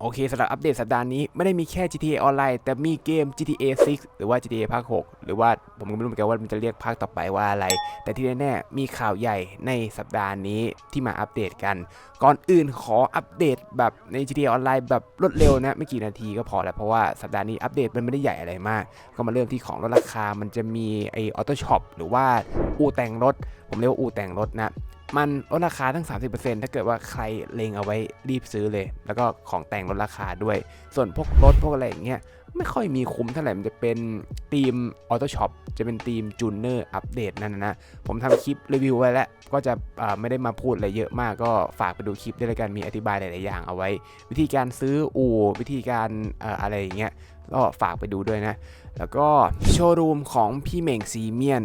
โอเคสำหรับอัปเดตสัปดาห์นี้ไม่ได้มีแค่ GTA ออนไลน์แต่มีเกม GTA 6 หรือว่า GTA ภาค 6 หรือว่าผมก็ไม่รู้เหมือนกันว่ามันจะเรียกภาคต่อไปว่าอะไร แต่ที่แน่ๆมีข่าวใหญ่ในสัปดาห์นี้ที่มาอัปเดตกัน ก่อนอื่นขออัปเดตแบบใน GTA ออนไลน์แบบรวดเร็วนะ ไม่กี่นาทีก็พอแล้ว เพราะว่าสัปดาห์นี้อัปเดตมันไม่ได้ใหญ่อะไรมาก ก็มาเริ่มที่ของลดราคามันจะมีไอออโต้ช็อปหรือว่าอู่แต่งรถ ผมเรียกว่าอู่แต่งรถนะ มันลดราคาทั้ง 30%ถ้าเกิดว่าใครเลงเอาไว้รีบซื้อเลย แล้วก็ของแต่งลดราคาด้วย ส่วนพวกรถพวกอะไรอย่างเงี้ยไม่ค่อยมีคุ้มเท่าไหร่ มันจะเป็นทีมออโต้ช็อปจะเป็นทีมจูเนอร์อัปเดตนั่นนะ ผมทำคลิปรีวิวไว้แล้ว ก็จะไม่ได้มาพูดอะไรเยอะมากก็ฝากไปดูคลิปด้วยแล้วกันมีอธิบายหลาย ๆ อย่างเอาไว้ วิธีการซื้ออู่วิธีการเอ่อะไรอย่างเงี้ยก็ฝากไปดูด้วยนะ แล้วก็โชว์รูมของพี่เม่งซีเมียน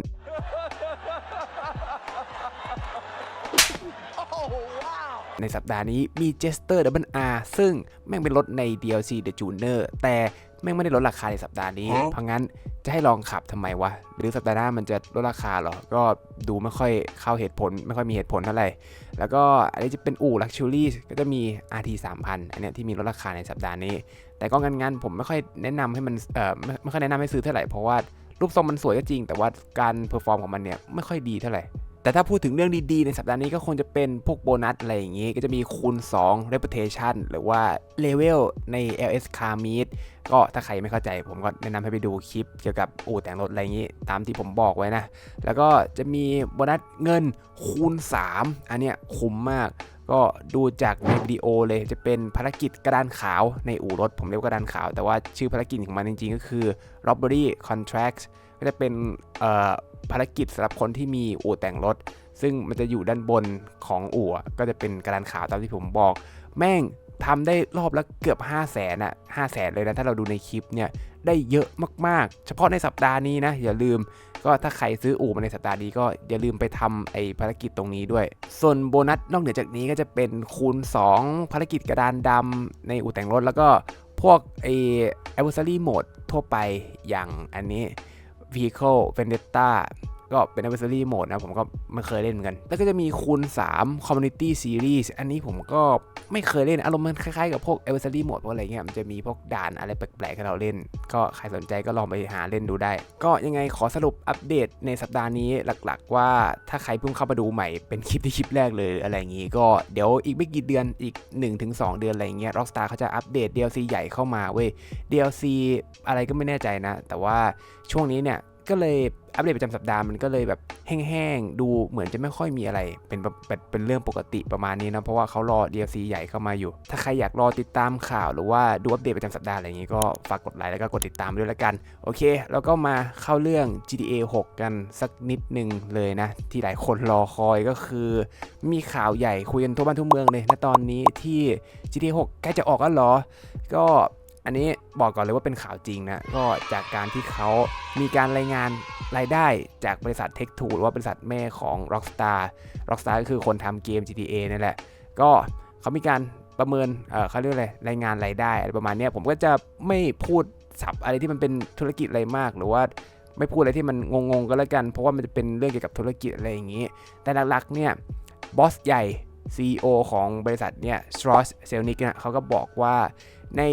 ในสัปดาห์นี้มี Jester Double R ซึ่งแม่งเป็นรถใน DLC The Tuner แต่แม่งไม่ได้ลดราคาในสัปดาห์นี้ เพราะงั้นจะให้ลองขับทำไมวะ หรือสัปดาห์หน้ามันจะลดราคาเหรอ ก็ดูไม่ค่อยเข้าเหตุผล ไม่ค่อยมีเหตุผลเท่าไหร่ แล้วก็อันนี้จะเป็นอู่ Luxury ก็จะมี RT 3000 อันเนี้ยที่มีลดราคาในสัปดาห์นี้ แต่ก็งั้นๆผมไม่ค่อยแนะนำให้มันเอ่อไม่ไม่ค่อยแนะนำให้ซื้อเท่าไหร่เพราะว่ารูปทรงมันสวยก็จริง แต่ว่าการเพอร์ฟอร์มของมันเนี่ยไม่ค่อยดีเท่าไหร่ แต่ถ้าพูดถึงเรื่องดีๆ ในสัปดาห์นี้ก็คงจะเป็นพวกโบนัสอะไรอย่างงี้ ก็จะมีคูณ 2 reputation หรือว่า level ใน LS Car Meet ก็ถ้าใครไม่เข้าใจผมก็แนะนำให้ไปดูคลิปเกี่ยวกับอู่แต่งรถอะไรอย่างงี้ ตามที่ผมบอกไว้นะ แล้วก็จะมีโบนัสเงินคูณ 3 อันเนี้ยคุ้มมาก ก็ดูจากในวิดีโอเลยจะเป็นภารกิจกระดานขาวในอู่รถ ผมเรียกว่ากระดานขาว แต่ว่าชื่อภารกิจของมันจริงๆ ก็คือ robbery contract ก็จะเป็นภารกิจสำหรับคนที่มีอู่แต่งรถ ซึ่งมันจะอยู่ด้านบนของอู่ก็จะเป็นกระดานขาวตามที่ผมบอก แม่งทำได้รอบละเกือบ 5 0 0แสนอะ5 0 0แสนเลยนะถ้าเราดูในคลิปเนี่ยได้เยอะมากๆ เฉพาะในสัปดาห์นี้นะอย่าลืมก็ถ้าใครซื้ออู่มาในสัปดาห์นี้ก็อย่าลืมไปทำไอภารกิจตรงนี้ด้วย ส่วนโบนัสนอกเหนือจากนี้ก็จะเป็นคูณ 2 ภารกิจกระดานดำในอู่แต่งรถแล้วก็พวกไอ adversary mode ทั่วไปอย่างอันนี้ vehicle vendetta ก็เป็น adversary mode นะผมก็ไม่เคยเล่นเหมือนกัน แล้วก็จะมีคูณ 3 community series อันนี้ผมก็ไม่เคยเล่น อารมณ์มันคล้ายๆกับพวก adversary mode พวกอะไรเงี้ย มันจะมีพวกด่านอะไรแปลกๆให้เราเล่น ก็ใครสนใจก็ลองไปหาเล่นดูได้ ก็ยังไงขอสรุปอัปเดตในสัปดาห์นี้หลักๆ ว่าถ้าใครเพิ่งเข้ามาดูใหม่เป็นคลิปที่คลิปแรกเลยอะไรอย่างงี้ ก็เดี๋ยวอีกไม่กี่เดือนอีก 1-2 เดือนอะไรเงี้ย Rockstar เขาจะอัปเดต DLC ใหญ่เข้ามาเว้ย DLC อะไรก็ไม่แน่ใจนะ แต่ว่าช่วงนี้เนี่ยก็เลย อัปเดตประจำสัปดาห์มันก็เลยแบบแห้งๆ ดูเหมือนจะไม่ค่อยมีอะไร เป็นแบบเป็นเป็นเรื่องปกติประมาณนี้นะเพราะว่าเขารอ DLC ใหญ่เข้ามาอยู่ ถ้าใครอยากรอติดตามข่าวหรือว่าดูอัปเดตประจำสัปดาห์อะไรอย่างงี้ก็ฝากกดไลค์แล้วก็กดติดตามด้วยละกันโอเค แล้วก็มาเข้าเรื่อง GTA 6 กันสักนิดหนึ่งเลยนะ ที่หลายคนรอคอยก็คือ มีข่าวใหญ่คุยกันทั่วบ้านทั่วเมืองเลยณตอนนี้ที่ GTA 6ใกล้จะออกแล้วหรอ ก็ อันนี้บอกก่อนเลยว่าเป็นข่าวจริงนะ ก็จากการที่เขามีการรายงานรายได้จากบริษัท Tech Two หรือว่าบริษัทแม่ของ Rockstar Rockstar ก็คือคนทำเกม GTA นี่แหละ ก็เขามีการประเมินเเขาเรียกอะไรรายงานรายได้อะไรประมาณนี้ผมก็จะไม่พูดสับอะไรที่มันเป็นธุรกิจอะไรมาก หรือว่าไม่พูดอะไรที่มันงงๆก็แล้วกัน เพราะว่ามันจะเป็นเรื่องเกี่ยวกับธุรกิจอะไรอย่างนี้ แต่หลักๆเนี่ยบอสใหญ่ CEO ของบริษัทเนี่ยสตรอสเซลนิกเนี่ยเขาก็บอกว่าใน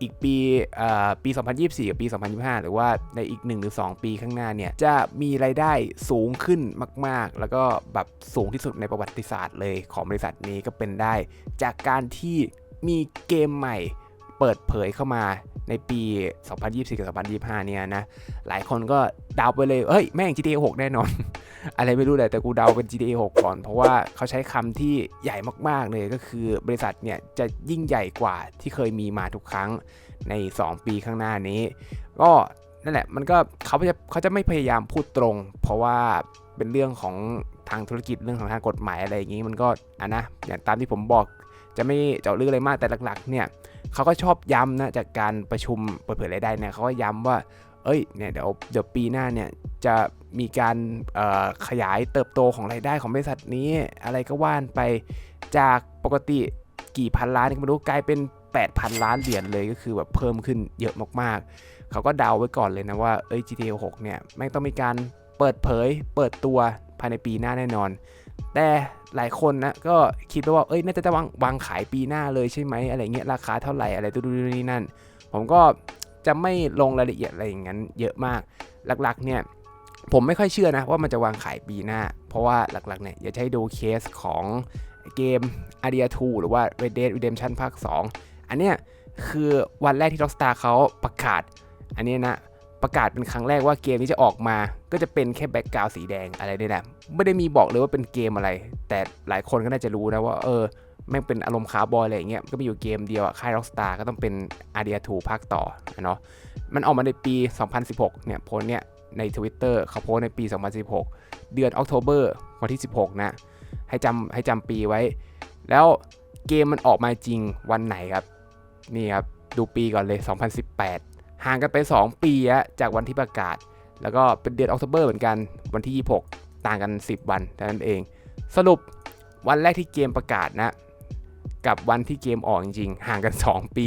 อีกปีเอ่อปี 2024 กับปี 2025 หรือว่าในอีก 1 หรือ 2 ปีข้างหน้าเนี่ยจะมีรายได้สูงขึ้นมาก ๆ แล้วก็แบบสูงที่สุดในประวัติศาสตร์เลยของบริษัทนี้ก็เป็นได้ จากการที่มีเกมใหม่ เปิดเผยเข้ามาในปี 2024 กับ 2025 เนี่ยนะ หลายคนก็เดาไปเลย เฮ้ย แม่ง GTA 6 แน่นอน อะไรไม่รู้เลยแต่กูเดาเป็น GTA 6 ก่อน เพราะว่าเขาใช้คำที่ใหญ่มาก ๆ เลย ก็คือบริษัทเนี่ย จะยิ่งใหญ่กว่าที่เคยมีมาทุกครั้งใน 2 ปีข้างหน้านี้ ก็นั่นแหละ มันก็เขาจะเขาจะไม่พยายามพูดตรง เพราะว่าเป็นเรื่องของทางธุรกิจเรื่องของทางกฎหมายอะไรอย่างนี้มันก็อะนะอย่างตามที่ผมบอก จะไม่เจาะลึกอะไรมากแต่หลักๆเนี่ยเขาก็ชอบย้ำนะจากการประชุมเปิดเผยรายได้เนี่ยเขาก็ย้ำว่าเอ้ยเนี่ยเดี๋ยวเดี๋ยวปีหน้าเนี่ยจะมีการขยายเติบโตของรายได้ของบริษัทนี้อะไรก็ว่านไปจากปกติกี่พันล้านก็ไม่รู้กลายเป็น 8,000 ล้านเหรียญเลยก็คือแบบเพิ่มขึ้นเยอะมากๆ เขาก็เดาไว้ก่อนเลยนะว่าเอ้ย GTA 6 เนี่ยแม่งต้องมีการเปิดเผยเปิดตัวภายในปีหน้าแน่นอน แต่หลายคนนะก็คิดไปว่าเอ้ยน่าจะวางวางขายปีหน้าเลยใช่ไหมอะไรเงี้ยราคาเท่าไหร่อะไรตัวดูนี่นั่น ผมก็จะไม่ลงรายละเอียดอะไรอย่างนั้นเยอะมากหลักๆเนี่ยผมไม่ค่อยเชื่อนะว่ามันจะวางขายปีหน้า เพราะว่าหลักๆเนี่ยอยากให้ดูเคสของเกม a r i a 2 หรือว่า Red Dead Redemption ภาค 2 อันเนี้ยคือวันแรกที่ Rockstar เขาประกาศ อันนี้นะ ประกาศเป็นครั้งแรกว่าเกมนี้จะออกมา ก็จะเป็นแค่แบ็กกราวสีแดงอะไรนี่แหละไม่ได้มีบอกเลยว่าเป็นเกมอะไร แต่หลายคนก็น่าจะรู้นะว่าเออแม่งเป็นอารมณ์คาร์บอยอะไรอย่างเงี้ยก็มีอยู่เกมเดียวอะค่าย Rockstar ก็ต้องเป็น a r i a 2ภาคต่อเนาะมันออกมาในปี 2016 เนี่ยโพสเนี่ยใน Twitter เขาโพสในปี 2016 เดือนออกโทเบอร์วันที่ 16 นะ ให้จำให้จำปีไว้ แล้วเกมมันออกมาจริงวันไหนครับ นี่ครับ ดูปีก่อนเลย 2018 ห่างกันไป 2 ปีอะจากวันที่ประกาศ แล้วก็เป็นเดือนออกโทเบอร์เหมือนกันวันที่ 26 ต่างกัน 10 วันเท่านั้นเอง สรุปวันแรกที่เกมประกาศนะกับวันที่เกมออกจริงๆ ห่างกัน 2 ปี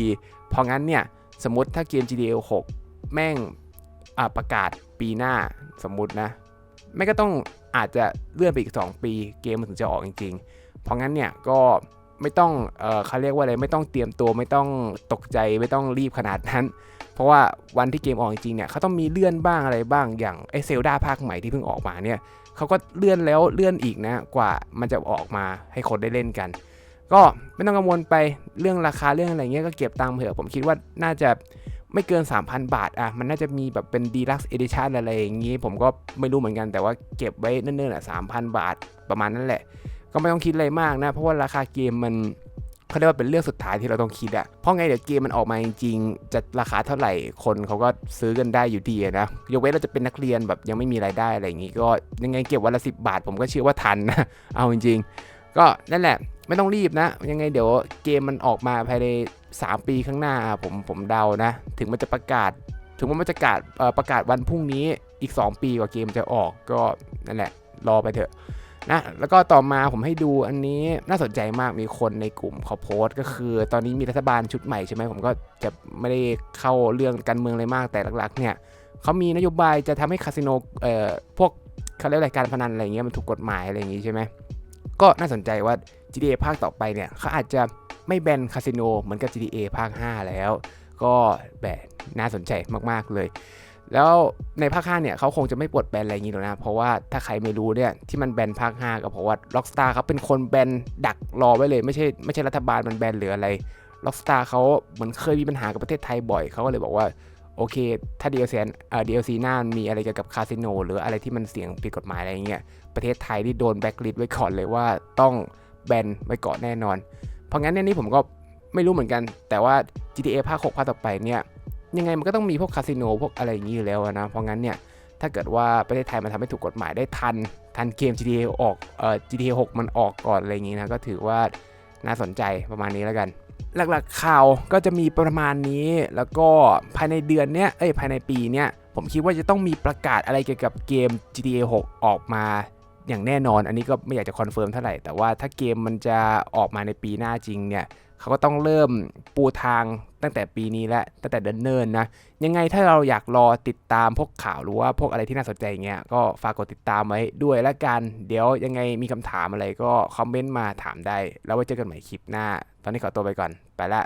เพราะงั้นเนี่ยสมมติถ้าเกม GTA 6 แม่งประกาศปีหน้าสมมตินะแม่ก็ต้องอาจจะเลื่อนไปอีก 2 ปีเกมมันถึงจะออกจริงๆ เพราะงั้นเนี่ยก็ไม่ต้องเออเขาเรียกว่าอะไรไม่ต้องเตรียมตัวไม่ต้องตกใจไม่ต้องรีบขนาดนั้น เพราะว่าวันที่เกมออกจริงเนี่ยเขาต้องมีเลื่อนบ้างอะไรบ้างอย่างไอเซลดาภาคใหม่ที่เพิ่งออกมาเนี่ยเขาก็เลื่อนแล้วเลื่อนอีกนะกว่ามันจะออกมาให้คนได้เล่นกัน ก็ไม่ต้องกังวลไปเรื่องราคาเรื่องอะไรเงี้ยก็เก็บตังค์เถอะผมคิดว่าน่าจะไม่เกิน 3,000 บาทอะมันน่าจะมีแบบเป็นดีลักซ์เอดิชันอะไรอย่างงี้ ผมก็ไม่รู้เหมือนกันแต่ว่าเก็บไว้เนิ่นๆอะ3,000บาทประมาณนั้นแหละ ก็ไม่ต้องคิดอะไรมากนะ เพราะว่าราคาเกมมัน เขาเรียกว่าเป็นเรื่องสุดท้ายที่เราต้องคิดอะเพราะไงเดี๋ยวเกมมันออกมาจริงๆจะราคาเท่าไหร่คนเขาก็ซื้อกันได้อยู่ดีอะนะยกเว้นเราจะเป็นนักเรียนแบบยังไม่มีรายได้อะไรอย่างงี้ ก็ยังไงเก็บวันละสิบาท ผมก็เชื่อว่าทันนะเอาจริง ๆ ก็นั่นแหละไม่ต้องรีบนะ ยังไงเดี๋ยวเกมมันออกมาภายใน 3 ปีข้างหน้าผมผมเดานะ ถึงมันจะประกาศ ถึงว่ามันจะประกาศประกาศวันพรุ่งนี้อีก 2 ปีกว่าเกมจะออกก็นั่นแหละรอไปเถอะ นะแล้วก็ต่อมาผมให้ดูอันนี้น่าสนใจมากมีคนในกลุ่มเขาโพสต์ ก็คือ ตอนนี้มีรัฐบาลชุดใหม่ใช่ไหมผมก็จะไม่ได้เข้าเรื่องการเมืองเลยมากแต่หลักๆเนี่ยเขามีนโยบายจะทำให้คาสิโนเอ่อพวกเขาเรียกอะไรการพนันอะไรเงี้ยมันถูกกฎหมายอะไรอย่างงี้ใช่ไหมก็น่าสนใจว่า GTA ภาคต่อไปเนี่ยเขาอาจจะไม่แบนคาสิโนเหมือนกับ GTA ภาค 5 แล้ว ก็แบบน่าสนใจมากๆเลย แล้วในภาค5เนี่ยเขาคงจะไม่ปลดแบนอะไรอย่างนี้หรอกนะ เพราะว่าถ้าใครไม่รู้เนี่ยที่มันแบนภาค5ก็เพราะว่า Rockstar เขาเป็นคนแบนดักรอไว้เลยไม่ใช่ไม่ใช่รัฐบาลมันแบนหรืออะไร Rockstar เขาเหมือนเคยมีปัญหากับประเทศไทยบ่อยเขาก็เลยบอกว่าโอเค ถ้า DLC เอ่อ DLC หน้ามีอะไรเกี่ยวกับคาสิโนหรืออะไรที่มันเสี่ยงผิดกฎหมายอะไรอย่างเงี้ยประเทศไทยที่โดนแบ็กลิสไว้ก่อนเลยว่าต้องแบนไว้ก่อนแน่นอน เพราะงั้นเนี่ยนี่ผมก็ไม่รู้เหมือนกัน แต่ว่า GTA ภาค 6 ภาคต่อไปเนี่ย ยังไงมันก็ต้องมีพวกคาสิโนพวกอะไรอย่างนี้อยู่แล้วนะ เพราะงั้นเนี่ย ถ้าเกิดว่าประเทศไทยมันทำให้ถูกกฎหมายได้ทัน ทันเกม GTA ออกเอ่อ GTA 6 มันออกก่อนอะไรอย่างนี้นะ ก็ถือว่าน่าสนใจประมาณนี้แล้วกัน หลักๆข่าวก็จะมีประมาณนี้ แล้วก็ภายในเดือนเนี้ย เอ้ย ภายในปีเนี้ย ผมคิดว่าจะต้องมีประกาศอะไรเกี่ยวกับเกม GTA 6 ออกมาอย่างแน่นอน อันนี้ก็ไม่อยากจะคอนเฟิร์มเท่าไหร่ แต่ว่าถ้าเกมมันจะออกมาในปีหน้าจริงเนี่ย เขาก็ต้องเริ่มปูทางตั้งแต่ปีนี้และตั้งแต่เดินเนินนะ ยังไงถ้าเราอยากรอติดตามพวกข่าวหรือว่าพวกอะไรที่น่าสนใจเงี้ย ก็ฝากกดติดตามไว้ด้วยละกัน เดี๋ยวยังไงมีคำถามอะไรก็คอมเมนต์มาถามได้ แล้วไว้เจอกันใหม่คลิปหน้า ตอนนี้ขอตัวไปก่อน ไปละ